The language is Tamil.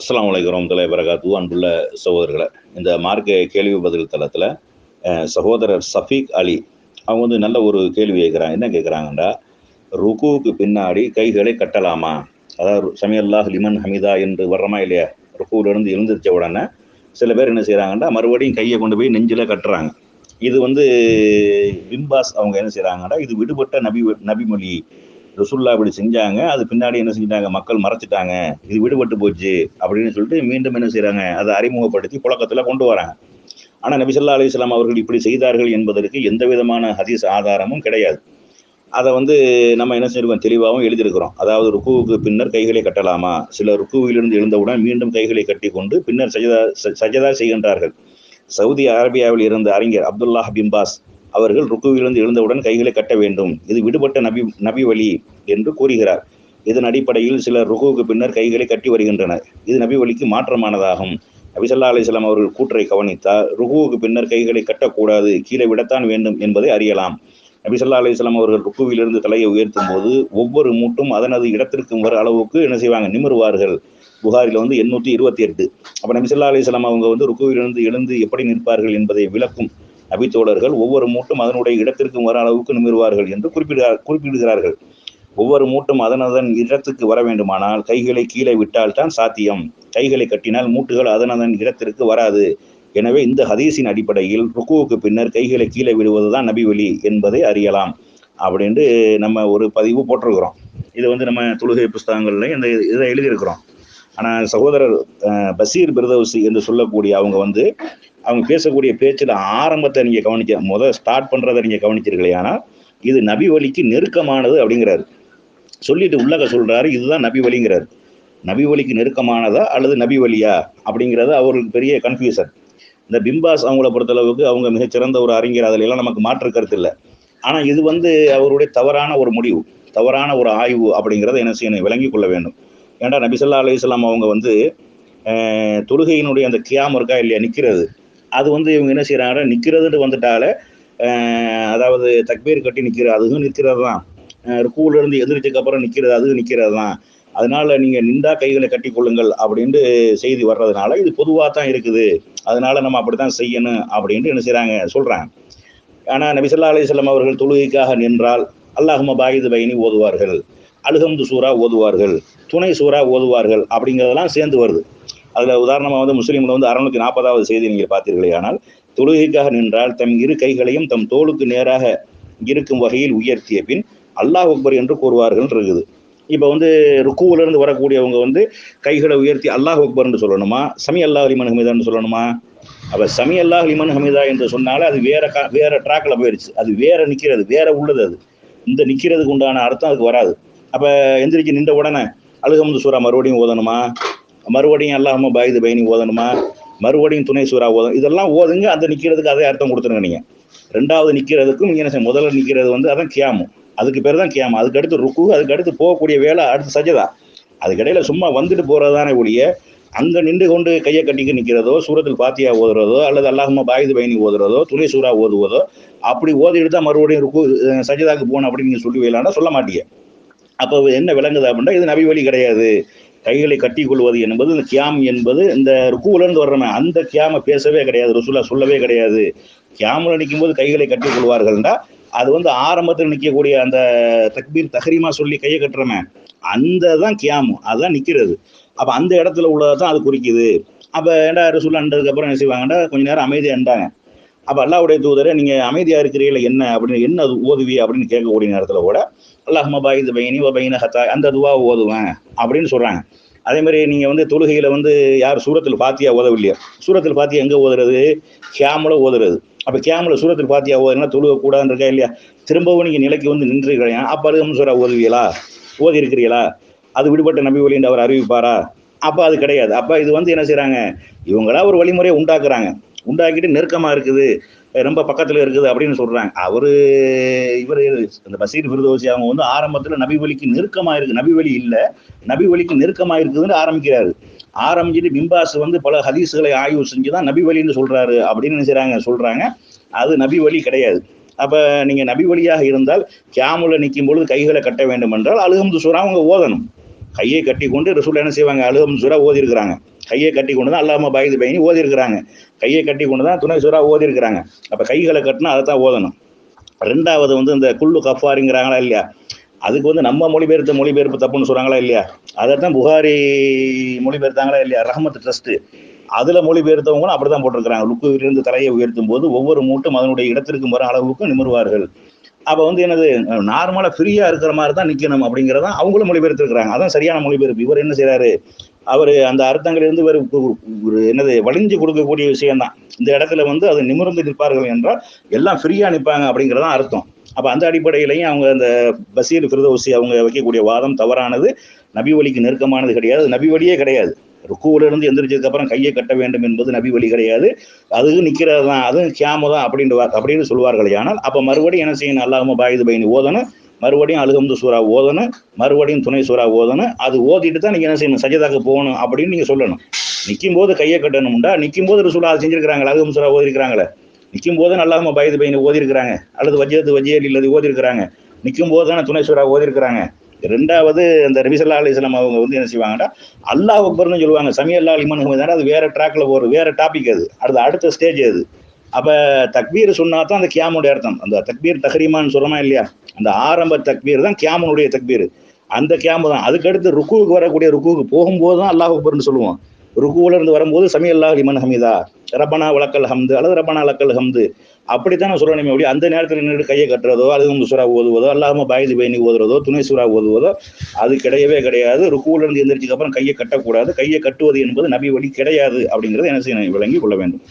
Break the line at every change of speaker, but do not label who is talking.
அஸ்லாம் வலைக்கம் தலை வரகாத்து அன்புள்ள சகோதரர்களை இந்த மார்க்க கேள்வி பதில் தளத்தில் சகோதரர் சஃபீக் அலி அவங்க வந்து நல்ல ஒரு கேள்வி கேட்குறாங்க என்ன கேட்குறாங்கண்டா ருக்குவுக்கு பின்னாடி கைகளை கட்டலாமா? அதாவது சமியல்லாஹ் லிமன் ஹமிதா என்று வர்றோமா இல்லையா? ருக்குவிலிருந்து எழுந்திரிச்ச உடனே சில பேர் என்ன செய்கிறாங்கன்னா மறுபடியும் கையை கொண்டு போய் நெஞ்சில் கட்டுறாங்க. இது வந்து பிம்பாஸ் அவங்க என்ன செய்கிறாங்கன்னா இது விடுபட்ட நபி நபிமொழி ரசுல்லா இப்படி செஞ்சாங்க அது பின்னாடி என்ன செஞ்சிட்டாங்க? மக்கள் மறைச்சிட்டாங்க. இது விடுபட்டு போச்சு அப்படின்னு சொல்லிட்டு மீண்டும் என்ன செய்கிறாங்க அதை அறிமுகப்படுத்தி புழக்கத்தில் கொண்டு வராங்க. ஆனால் நபிசல்லா அலிஸ்லாம் அவர்கள் இப்படி செய்தார்கள் என்பதற்கு எந்த விதமான ஹதீஸ் ஆதாரமும் கிடையாது. அதை வந்து நம்ம என்ன செய்யிருக்கோம் தெளிவாகவும் எழுதியிருக்கிறோம். அதாவது ருக்குவுக்கு பின்னர் கைகளை கட்டலாமா? சில ருக்குவிலிருந்து எழுந்தவுடன் மீண்டும் கைகளை கட்டி கொண்டு பின்னர் சஜதா சஜதா செய்கின்றார்கள். சவுதி அரேபியாவில் இருந்த அறிஞர் அப்துல்லாஹ் பிம்பாஸ் அவர்கள் ருக்குவிலிருந்து எழுந்தவுடன் கைகளை கட்ட வேண்டும். இது விடுபட்ட நபி நபி வழி என்று கூறுகிறார். இதன் அடிப்படையில் சிலர் ருகுவுக்கு பின்னர் கைகளை கட்டி வருகின்றனர். இது நபி வழிக்கு மாற்றமானதாகும். நபிசல்லா அலிஸ்லாம் அவர்கள் கூற்றை கவனித்தால் ருகுவுக்கு பின்னர் கைகளை கட்டக்கூடாது கீழே விடத்தான் வேண்டும் என்பதை அறியலாம். நபிசல்லா அலிஸ்லாம் அவர்கள் ருக்குவிலிருந்து தலையை உயர்த்தும் போது ஒவ்வொரு மூட்டும் அதனது இடத்திற்கும் வர அளவுக்கு என்ன செய்வாங்க? நிமிருவார்கள். புகாரில் வந்து எண்ணூற்றி இருபத்தி எட்டு. அப்போ நபிசல்லா அலிஸ்லாம் அவங்க வந்து ருக்குவிலிருந்து எழுந்து எப்படி நிற்பார்கள் என்பதை விளக்கும் நபித்தோழர்கள் ஒவ்வொரு மூட்டும் அதனுடைய இடத்திற்கும் வர அளவுக்கு நிமிர்வார்கள் என்று குறிப்பிடுகிறார் குறிப்பிடுகிறார்கள். ஒவ்வொரு மூட்டும் அதனதன் இடத்துக்கு வர வேண்டுமானால் கைகளை கீழே விட்டால்தான் சாத்தியம். கைகளை கட்டினால் மூட்டுகள் அதனதன் இடத்திற்கு வராது. எனவே இந்த ஹதீஸின் அடிப்படையில் ருக்குவுக்கு பின்னர் கைகளை கீழே விடுவதுதான் நபி வழி என்பதை அறியலாம். அப்படின்ட்டு நம்ம ஒரு பதிவு போட்டிருக்கிறோம். இது வந்து நம்ம தொழுகை புஸ்தகங்கள்ல இந்த இதை எழுதியிருக்கிறோம். ஆனால் சகோதரர் பசீர் பிரதவசி என்று சொல்லக்கூடிய அவங்க வந்து அவங்க பேசக்கூடிய பேச்சில் ஆரம்பத்தை நீங்கள் கவனிக்க முதல் ஸ்டார்ட் பண்ணுறதை நீங்கள் கவனிச்சிருக்கலையே ஆனால் இது நபி வழிக்கு நெருக்கமானது அப்படிங்கிறாரு. சொல்லிட்டு உள்ளக சொல்கிறாரு இதுதான் நபி வழிங்கிறாரு. நபி வழிக்கு நெருக்கமானதா அல்லது நபி வழியா அப்படிங்கிறது அவருக்கு பெரிய கன்ஃபியூசன் இந்த பிம்பாஸ் அவங்கள பொறுத்தளவுக்கு அவங்க மிகச்சிறந்த ஒரு அறிஞர் அதிலெல்லாம் நமக்கு மாற்று கருத்து இல்லை. ஆனால் இது வந்து அவருடைய தவறான ஒரு முடிவு தவறான ஒரு ஆய்வு அப்படிங்கிறத என்ன செய்யணும் விளங்கிக் கொள்ள வேண்டும். ஏன்டா நபிசல்லா அலைஹிஸ்ஸலாம் அவங்க வந்து தொழுகையினுடைய அந்த கியாம் இருக்கா இல்லையா நிற்கிறது அது வந்து இவங்க என்ன செய்கிறாங்கன்னா நிற்கிறதுட்டு வந்துட்டால அதாவது தக்பீர் கட்டி நிற்கிறது அதுவும் நிற்கிறது தான் ருக்கூல இருந்து அப்புறம் நிற்கிறது அதுவும் நிற்கிறது தான் அதனால நீங்கள் நின்றா கைகளை கட்டி கொள்ளுங்கள் அப்படின்ட்டு செய்தி வர்றதுனால இது பொதுவாக தான் இருக்குது. அதனால நம்ம அப்படி தான் செய்யணும் அப்படின்ட்டு என்ன செய்கிறாங்க சொல்கிறாங்க ஆனால் நபிசல்லா அலிஸ்லாம் அவர்கள் தொழுகைக்காக நின்றால் அல்லாஹும பாயிது பைனி ஓதுவார்கள். அல்ஹம்து சூறா ஓதுவார்கள். துணை சூறா ஓதுவார்கள் அப்படிங்கிறதெல்லாம் சேர்ந்து வருது. அதில் உதாரணமாக வந்து முஸ்லீமில் வந்து அறுநூத்தி நாற்பதாவது செய்தி நீங்கள் பார்த்தீர்களே ஆனால் தொழுகைக்காக நின்றால் தம் இரு கைகளையும் தம் தோளுக்கு நேராக இருக்கும் வகையில் உயர்த்திய பின் அல்லாஹ் அக்பர் என்று கூறுவார்கள் இருக்குது. இப்போ வந்து ருக்குவிலிருந்து வரக்கூடியவங்க வந்து கைகளை உயர்த்தி அல்லாஹ் அக்பர்னு சொல்லணுமா? சமி அல்லாஹ் அலிமன் ஹமீதான்னு சொல்லணுமா? அப்போ சமி அல்லாஹ் அலிமன் ஹமீதா என்று சொன்னாலே அது வேற கா வேற ட்ராக்ல போயிடுச்சு அது வேற நிற்கிறது வேற உள்ளது அது. இந்த நிற்கிறதுக்கு உண்டான அர்த்தம் அதுக்கு வராது. அப்போ எந்திரிச்சு நின்ற உடனே அழுகமுது சூறா மறுபடியும் ஓதணுமா? மறுபடியும் அல்லாம பாயுது பயணி ஓதணுமா? மறுபடியும் துணை சூறா ஓதணும். இதெல்லாம் ஓதுங்க அந்த நிக்கிறதுக்கு அதே அர்த்தம் கொடுத்துருங்க நீங்க. ரெண்டாவது நிக்கிறதுக்கும் நீங்க என்ன செய்ய முதல்ல நிக்கிறது வந்து அதான் கியாமும் அதுக்கு பேர் தான் கியாமம் அதுக்கு அடுத்து ருக்கு அதுக்கு அடுத்து போகக்கூடிய வேலை அடுத்து சஜதா. அதுக்கிடையில் சும்மா வந்துட்டு போறதுதானே ஒழிய அங்க நின்று கொண்டு கையை கட்டிக்கு நிக்கிறதோ சூரத்தில் பாத்தியா ஓதுறதோ அல்லது அல்லாஹுமா பாயுது பயணி ஓதுறதோ துணை சூறா ஓதுவதோ அப்படி ஓதிட்டு தான் மறுபடியும் ருக்கு அஹ் போகணும் அப்படின்னு நீங்க சொல்லி வைலான்னா சொல்ல மாட்டீங்க. அப்போ என்ன விளங்குது அப்படின்னா இது நபி வழி கிடையாது. கைகளை கட்டி கொள்வது என்பது இந்த கியாம் என்பது இந்த ருக்குவுல வர்றோமே வர்றமே அந்த கியாம பேசவே கிடையாது ருசுலா சொல்லவே கிடையாது. கியாமில் நிற்கும்போது கைகளை கட்டி கொள்வார்கள்டா அது வந்து ஆரம்பத்தில் நிற்கக்கூடிய அந்த தக்பீர் தஹரிமா சொல்லி கையை கட்டுறமே அந்த தான் கியாமு அதுதான் நிற்கிறது அப்போ அந்த இடத்துல உள்ளதை தான் அது குறிக்குது. அப்போ ஏண்டா ரசூலா அண்டதுக்கப்புறம் என்ன செய்வாங்கடா கொஞ்ச நேரம் அமைதியாக இருந்தாங்க அப்போ அல்லாவுடைய தூதரை நீங்கள் அமைதியாக இருக்கிறீர்கள் என்ன அப்படின்னு என்ன அது ஓதுவி அப்படின்னு கேட்கக்கூடிய நேரத்தில் கூட அல்லாஹ் பாயிது பைனி வ பைன ஹத்தா அந்த துவா ஓதுவேன் அப்படின்னு சொல்கிறாங்க அதே மாதிரி நீங்கள் வந்து தொழுகையில் வந்து யார் சூரத்தில் பாத்தியா ஓதவில்லையா சூரத்தில் பாத்தியா எங்கே ஓதுறது? கேமில் ஓதுறது. அப்போ கேமில் சூரத்தில் பாத்தியா ஓதுனா தொழுகக்கூடாதுன்னு இருக்கா இல்லையா? திரும்பவும் நீங்கள் நிலைக்கு வந்து நின்றுக்கிறீங்க அப்போ அது சூறா ஓதுவீங்களா? ஓதி இருக்கிறீங்களா அது விடுபட்ட நம்பி வழி என்று அவர் அறிவிப்பாரா? அப்போ அது கிடையாது. அப்போ இது வந்து என்ன செய்கிறாங்க இவங்களா ஒரு வழிமுறையை உண்டாக்குறாங்க. உண்டாக்கிட்டு நெருக்கமாக இருக்குது. ரொம்ப பக்கத்தில் இருக்குது அப்படின்னு சொல்கிறாங்க அவர் இவர் இந்த பசீர் ஃபிர்தோசி அவங்க வந்து ஆரம்பத்தில் நபி வழிக்கு நெருக்கமாக இருக்குது நபி வழி இல்லை. நபி வழிக்கு நெருக்கமாக இருக்குதுன்னு ஆரம்பிக்கிறாரு. ஆரம்பிச்சுட்டு பிம்பாஸ் வந்து பல ஹதீஸுகளை ஆய்வு செஞ்சுதான் நபி வழின்னு சொல்கிறாரு அப்படின்னு என்ன சொல்கிறாங்க அது நபி வழி கிடையாது. அப்போ நீங்கள் நபி வழியாக இருந்தால் கியாமுல நிற்கும் பொழுது கைகளை கட்ட வேண்டும் என்றால் அழுகம்து சூறா அவங்க ஓதணும். கையை கட்டி கொண்டு ரசூல் என்ன செய்வாங்க? அலுகம் சுரா ஓதி இருக்கிறாங்க கையை கட்டி கொண்டு தான் அல்லாம பயது பயணி ஓதி இருக்கிறாங்க கையை கட்டி கொண்டு தான் துணை சுரா ஓதி இருக்கிறாங்க அப்போ கைகளை கட்டினா அதை தான் ஓதணும். ரெண்டாவது வந்து இந்த குள்ளு கஃபாரிங்கிறாங்களா இல்லையா? அதுக்கு வந்து நம்ம மொழிபெயர்த்த மொழிபெயர்ப்பு தப்புன்னு சொல்கிறாங்களா இல்லையா? அதை தான் புகாரி மொழிபெயர்த்தாங்களா இல்லையா? ரஹமத் ட்ரஸ்ட்டு அதில் மொழிபெயர்த்தவங்களும் அப்படிதான் போட்டிருக்கிறாங்க. லுக்குவிலிருந்து தலையை உயர்த்தும் போது ஒவ்வொரு மூட்டும் அதனுடைய இடத்திற்கு வர அளவுக்கு நிமிர்வார்கள். அப்போ வந்து என்னது நார்மலாக ஃப்ரீயாக இருக்கிற மாதிரி தான் நிற்கணும் அப்படிங்கிறதான் அவங்களும் மொழிபெயர்த்துருக்குறாங்க. அதான் சரியான மொழிபெயர்ப்பு. இவர் என்ன செய்கிறாரு அவர் அந்த அர்த்தங்கள் இருந்து ஒரு ஒரு என்னது வலிஞ்சு கொடுக்கக்கூடிய விஷயம்தான். இந்த இடத்துல வந்து அது நிமிர்ந்து நிற்பார்கள் என்றால் எல்லாம் ஃப்ரீயாக நிற்பாங்க அப்படிங்கிறதான் அர்த்தம். அப்போ அந்த அடிப்படையிலையும் அவங்க அந்த பசீர் ஃபிரதோசி அவங்க வைக்கக்கூடிய வாதம் தவறானது. நபி வழிக்கு நெருக்கமானது கிடையாது. நபி வழியே கிடையாது. ருக்குவிலிருந்து எந்திரிச்சதுக்கு அப்புறம் கையை கட்ட வேண்டும் என்பது நபி வழி கிடையாது. அது நிற்கிறது தான் அதுவும் கியாமு தான் அப்படின்னு அப்படின்னு சொல்லுவார்கள் ஆனால் அப்போ மறுபடியும் என்ன செய்யணும்? அல்லாஹும் பாயுது பயணி ஓதணும். மறுபடியும் அழுகம்து சூறா ஓதணும். மறுபடியும் துணை சூறா ஓதணும். அது ஓதிட்டு தான் நீங்கள் என்ன செய்யணும்? சஜதாக்கு போகணும் அப்படின்னு நீங்கள் சொல்லணும். நிற்கும் போது கையை கட்டணும்டா. நிற்கும் போது ரசூலா அது செஞ்சிருக்கிறாங்க அழுகம் சூறா ஓதிருக்கிறாங்களே. நிற்கும் போது நல்லாம பயது பயணி ஓதிருக்கிறாங்க. அல்லது வஜ்ஜத்து வஜ்ஜியல் இல்லது ஓதிருக்கிறாங்க. நிற்கும் போது தானே துணை சூறா ஓதிருக்கிறாங்க. ரெண்டாவது இந்த ரபிசல்லா அலிஸ்லாம் அவங்க வந்து என்ன செய்வாங்கன்னா அல்லாஹ் அக்பர்னு சொல்லுவாங்க சமி அல்லா அலிமான் அது வேற ட்ராக்ல போகிற வேற டாபிக் அது. அடுத்த அடுத்த ஸ்டேஜ் அது. அப்போ தக்பீர் சொன்னா தான் அந்த கியாமுடைய அர்த்தம். அந்த தக்பீர் தஹரீமான்னு சொல்றோமா இல்லையா? அந்த ஆரம்ப தக்பீர் தான் கியாமனுடைய தக்பீர். அந்த கியாமு தான். அதுக்கடுத்து ருக்குவுக்கு வரக்கூடிய ருக்குவுக்கு போகும்போது தான் அல்லாஹ் அக்பர்னு சொல்லுவோம் ருக்குவுல இருந்து வரும்போது சமி அல்லாஹ் லிமன் ஹமீதா ரப்பனா வழக்கல் ஹம்து அல்லது ரபனா லக்கல் ஹம்து அப்படித்தான் நான் சொல்லணுமே அப்படி அந்த நேரத்தில் நின்று கையை கட்டுறதோ அது சுறா ஓதுவதோ அல்லாம பாயுது பயணி ஓதுறதோ துணை சுறா ஓதுவதோ அது கிடையவே கிடையாது. ருக்குவுல இருந்து எந்திரிச்சதுக்கு அப்புறம் கையை கட்டக்கூடாது. கையை கட்டுவது என்பது நபி வழி கிடையாது அப்படிங்கிறது என்ன செய்ய விளங்கி கொள்ள வேண்டும்.